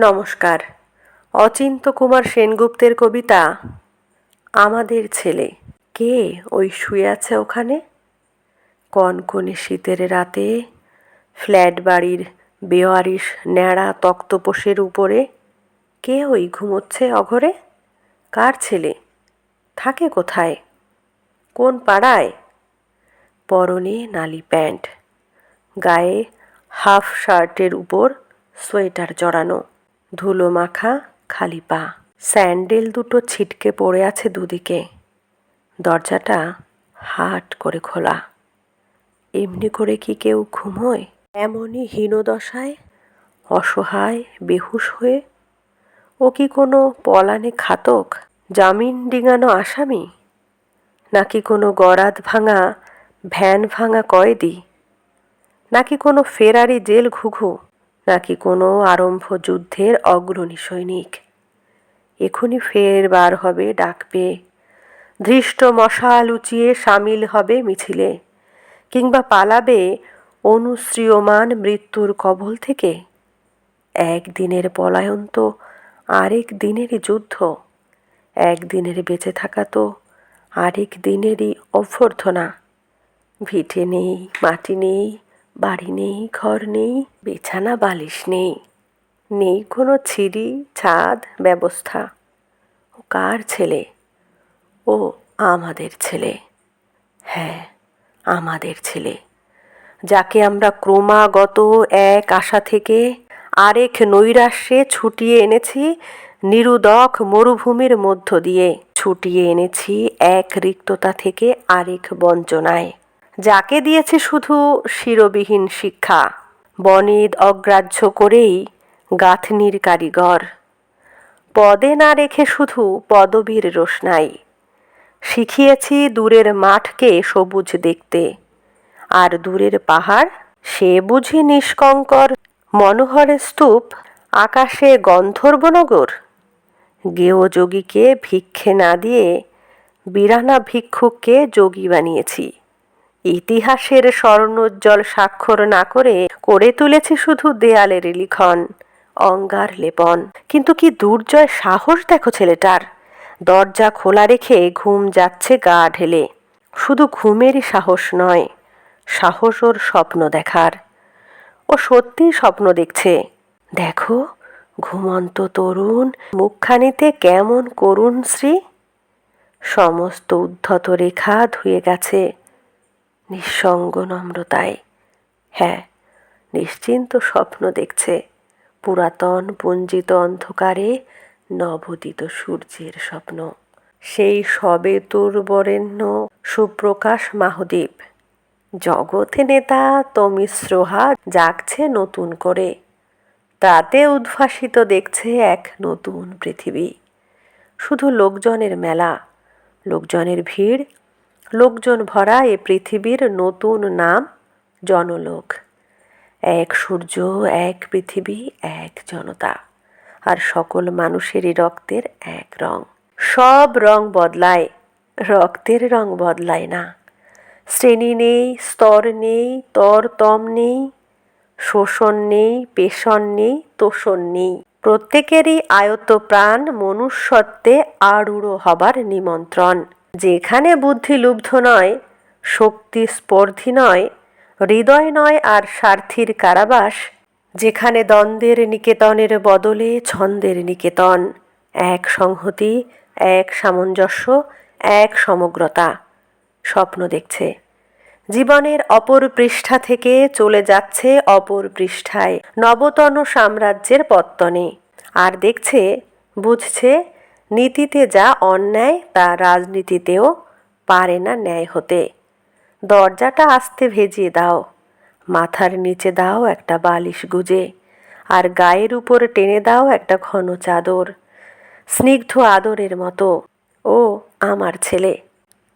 নমস্কার। অচিন্ত কুমার সেনগুপ্তের কবিতা, আমাদের ছেলে। কে ওই শুয়ে আছে ওখানে? কনকনে শীতের রাতে, ফ্ল্যাট বাড়ির বেওয়ারিশ ন্যাড়া তক্তপোষের উপরে, কে ওই ঘুমোচ্ছে অঘরে? কার ছেলে? থাকে কোথায়? কোন পাড়ায়? পরনে নালি প্যান্ট, গায়ে হাফ শার্টের উপর সোয়েটার জড়ানো। ধুলো মাখা, খালি পা। স্যান্ডেল দুটো ছিটকে পড়ে আছে দুদিকে। দরজাটা হাট করে খোলা। এমনি করে কি কেউ ঘুমোয় এমনই হীনদশায়, অসহায়, বেহুশ হয়ে। ও কি কোনো পলানে খাতক, জামিন ডিঙানো আসামি? নাকি কোনো গরাদ ভাঙা, ভ্যান ভাঙা কয়েদি? নাকি কোনো ফেরারি জেল ঘুঘু? নাকি কোনো আরম্ভ যুদ্ধের অগ্রণী সৈনিক? এখনই ফের বার হবে ডাক পেয়ে। ধৃষ্ট মশাল উঁচিয়ে সামিল হবে মিছিলে। কিংবা পালাবে অনুশ্রিয়মান মৃত্যুর কবল থেকে? একদিনের পলায়ন তো আরেক দিনেরই যুদ্ধ। একদিনের বেঁচে থাকা তো আরেক দিনেরই অভ্যর্থনা। ভিটে নেই, মাটি নেই বাড়ি নেই, ঘর নেই, বিছানা, বালিশ নেই। নেই কোনো ছিঁড়ি ছাদ, ব্যবস্থা। ও কার ছেলে? ও আমাদের ছেলে। হ্যাঁ আমাদের ছেলে। যাকে আমরা ক্রমাগত এক আশা থেকে আরেক নৈরাশ্যে ছুটিয়ে এনেছি, নিরুদক মরুভূমির মধ্য দিয়ে। ছুটিয়ে এনেছি এক রিক্ততা থেকে আরেক বঞ্চনায়। যাকে দিয়েছে শুধু শিরবিহীন শিক্ষা বনেদ অগ্রাহ্য করেই গাঁথনির কারিগর। পদে না রেখে শুধু পদবীর রোশনাই শিখিয়েছি দূরের মাঠকে সবুজ দেখতে, আর দূরের পাহাড় সে বুঝি নিষ্কঙ্কর মনোহরের স্তূপ, আকাশে গন্ধর্বনগর। গেয় যোগীকে ভিক্ষে না দিয়ে, বিরানা ভিক্ষুককে যোগী বানিয়েছি। ইতিহাসের স্বর্ণোজ্জ্বল স্বাক্ষর না করে করে তুলেছি শুধু দেয়ালের লিখন, অঙ্গার লেপন। কিন্তু কি দুর্জয় সাহস দেখো ছেলেটার? দরজা খোলা রেখে ঘুম যাচ্ছে গা ঢেলে। শুধু ঘুমেরই সাহস নয়, সাহস ওর স্বপ্ন দেখার। ও সত্যিই স্বপ্ন দেখছে। দেখো, ঘুমন্ত তরুণ, মুখখানিতে কেমন করুণ শ্রী। সমস্ত উদ্ধত রেখা ধুয়ে গেছে। নিঃসঙ্গ নম্রতায়। হ্যাঁ নিশ্চিন্ত স্বপ্ন দেখছে পুরাতন পুঞ্জিত অন্ধকারে নবোদিত সূর্যের স্বপ্ন। সেই সবে তোর বরেণ্য সুপ্রকাশ মাহদ্বীপ জগতে নেতা তমিশ্রোহা জাগছে নতুন করে। তাতে উদ্ভাসিত দেখছে এক নতুন পৃথিবী। শুধু লোকজনের মেলা, লোকজনের ভিড় লোকজন ভরা এ পৃথিবীর নতুন নাম, জনলোক। এক সূর্য, এক পৃথিবী, এক জনতা। আর সকল মানুষেরই রক্তের এক রং। সব রং বদলায়, রক্তের রং বদলায় না। শ্রেণি নেই, স্তর নেই তরতম নেই, শোষণ নেই, পেষণ নেই, তোষণ নেই। প্রত্যেকেরই আয়ত প্রাণ মনুষ্যত্বে আড়ুড়ো হবার নিমন্ত্রণ। যেখানে বুদ্ধি লুব্ধ নয়, শক্তি স্পর্ধী নয়, হৃদয় নয় আর স্বার্থীর কারাবাস, যেখানে দ্বন্দ্বের নিকেতনের বদলে ছন্দের নিকেতন, এক সংহতি, এক সামঞ্জস্য, এক সমগ্রতা, স্বপ্ন দেখছে। জীবনের অপর পৃষ্ঠা থেকে চলে যাচ্ছে অপর পৃষ্ঠায় নবতন সাম্রাজ্যের পত্তনে, আর দেখছে, বুঝছে নীতিতে যা অন্যায়, তা রাজনীতিতেও পারে না ন্যায় হতে। দরজাটা আস্তে ভেজিয়ে দাও, মাথার নিচে দাও একটা বালিশ গুজে, আর গায়ের উপর টেনে দাও একটা ঘন চাদর, স্নিগ্ধ আদরের মতো। ও, আমার ছেলে।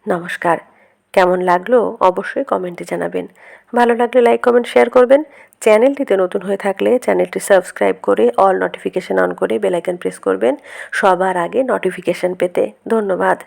নমস্কার। কেমন লাগল অবশ্যই কমেন্টে জানাবেন। ভালো লাগলে লাইক, কমেন্ট, শেয়ার করবেন। চ্যানেলটিতে নতুন হয়ে থাকলে চ্যানেলটি সাবস্ক্রাইব করে অল নোটিফিকেশান অন করে বেলাইকন প্রেস করবেন। সবার আগে নোটিফিকেশান পেতে ধন্যবাদ।